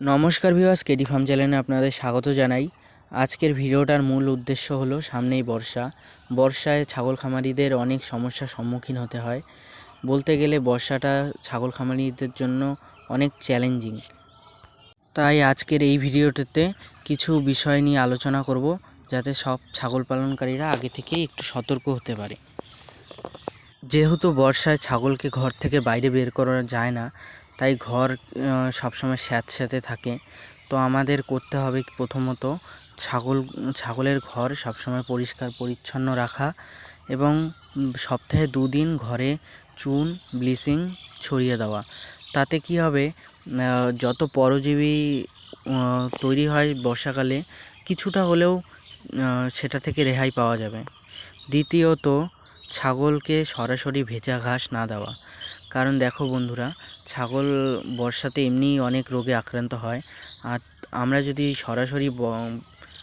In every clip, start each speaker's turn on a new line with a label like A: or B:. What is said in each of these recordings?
A: নমস্কার viewers, KD farm চ্যানেলে আপনাদের স্বাগত জানাই। আজকের ভিডিওটার মূল উদ্দেশ্য হলো সামনেই বর্ষা। বর্ষায় ছাগল খামারিদের অনেক সমস্যার সম্মুখীন হতে হয়। বলতে গেলে বর্ষাটা ছাগল খামারিদের জন্য অনেক চ্যালেঞ্জিং। তাই আজকের এই ভিডিওটিতে কিছু বিষয় নিয়ে আলোচনা করব, যাতে সব ছাগল পালনকারীরা আগে থেকেই একটু সতর্ক হতে পারে। যেহেতু বর্ষায় ছাগলকে ঘর থেকে বাইরে বের করা যায় না তাই ঘর সবসময় স্যাঁতস্যাঁতে থাকে। তো আমাদের করতে হবে প্রথমত ছাগল, ছাগলের ঘর সবসময় পরিষ্কার, পরিচ্ছন্ন রাখা এবং সপ্তাহে দুদিন ঘরে চুন, ব্লিচিং ছড়িয়ে দেওয়া। তাতে কি হবে? যত পরজীবী তৈরি হয় বর্ষাকালে কিছুটা হলেও সেটা থেকে রেহাই পাওয়া যাবে। দ্বিতীয়ত ছাগলকে সরাসরি ভেজা ঘাস না দেওয়া। কারণ দেখো বন্ধুরা, ছাগল বর্ষাতে এমনিই অনেক রোগে আক্রান্ত হয়। আর আমরা যদি সরাসরি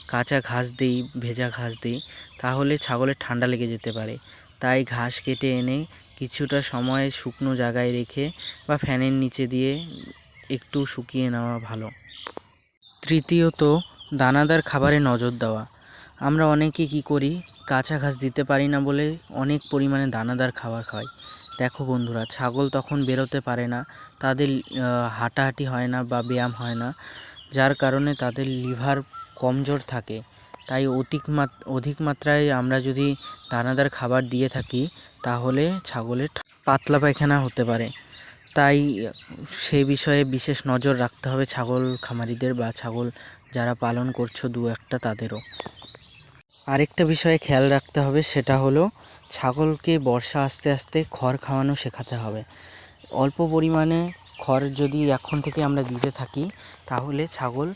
A: কাঁচা ঘাস দিই, ভেজা ঘাস দিই, তাহলে ছাগলের ঠান্ডা লেগে যেতে পারে। তাই ঘাস কেটে এনে কিছুটা সময় শুকনো জায়গায় রেখে বা ফ্যানের নিচে দিয়ে একটু শুকিয়ে নেওয়া ভালো। তৃতীয়ত, দানাদার খাবারে নজর দেওয়া। আমরা অনেকে কি করি, কাঁচা ঘাস দিতে পারি না বলে অনেক পরিমাণে দানাদার খাবার খাই। দেখো বন্ধুরা, ছাগল তখন বেরোতে পারে না, তাদের হাঁটাহাঁটি হয় না বা ব্যায়াম হয় না, যার কারণে তাদের লিভার কমজোর থাকে। তাই অধিক অধিক মাত্রায় আমরা যদি দানাদার খাবার দিয়ে থাকি, তাহলে ছাগলের পাতলা পায়খানা হতে পারে। তাই সেই বিষয়ে বিশেষ নজর রাখতে হবে ছাগল খামারিদের বা ছাগল যারা পালন করছ দু একটা তাদেরও। আরেকটা বিষয়ে খেয়াল রাখতে হবে, সেটা হলো ছাগলকে বর্ষা আস্তে আস্তে খড় খাওয়ানো শেখাতে হবে। অল্প পরিমাণে খড় যদি এখন থেকে আমরা দিতে থাকি, তাহলে ছাগল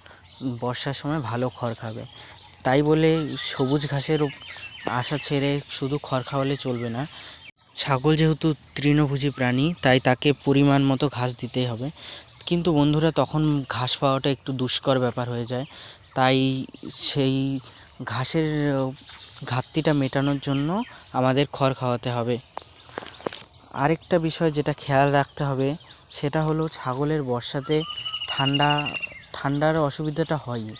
A: বর্ষার সময় ভালো খড় খাবে। তাই বলে সবুজ ঘাসের আশা ছেড়ে শুধু খড় খাওয়ালে চলবে না। ছাগল যেহেতু তৃণভোজী প্রাণী, তাই তাকে পরিমাণ মতো ঘাস দিতেই হবে। কিন্তু বন্ধুরা, তখন ঘাস পাওয়াটা একটু দুষ্কর ব্যাপার হয়ে যায়। তাই সেই ঘাসের ঘাটতিটা মেটানোর জন্য আমাদের খড় খাওয়াতে হবে। আরেকটা বিষয় যেটা খেয়াল রাখতে হবে, সেটা হলো ছাগলের বর্ষাতে ঠান্ডা, ঠান্ডার অসুবিধাটা হয়ই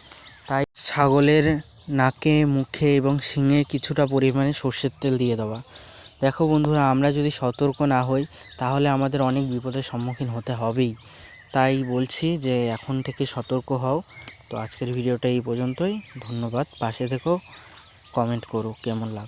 A: তাই ছাগলের নাকে, মুখে এবং শিঙে কিছুটা পরিমাণে সর্ষের তেল দিয়ে দেওয়া। দেখো বন্ধুরা, আমরা যদি সতর্ক না হই, তাহলে আমাদের অনেক বিপদের সম্মুখীন হতে হবেই। তাই বলছি যে এখন থেকে সতর্ক হও। তো আজকের ভিডিওটা এই পর্যন্তই। ধন্যবাদ। পাশে থেকেও কমেন্ট করো কেমন লাগল?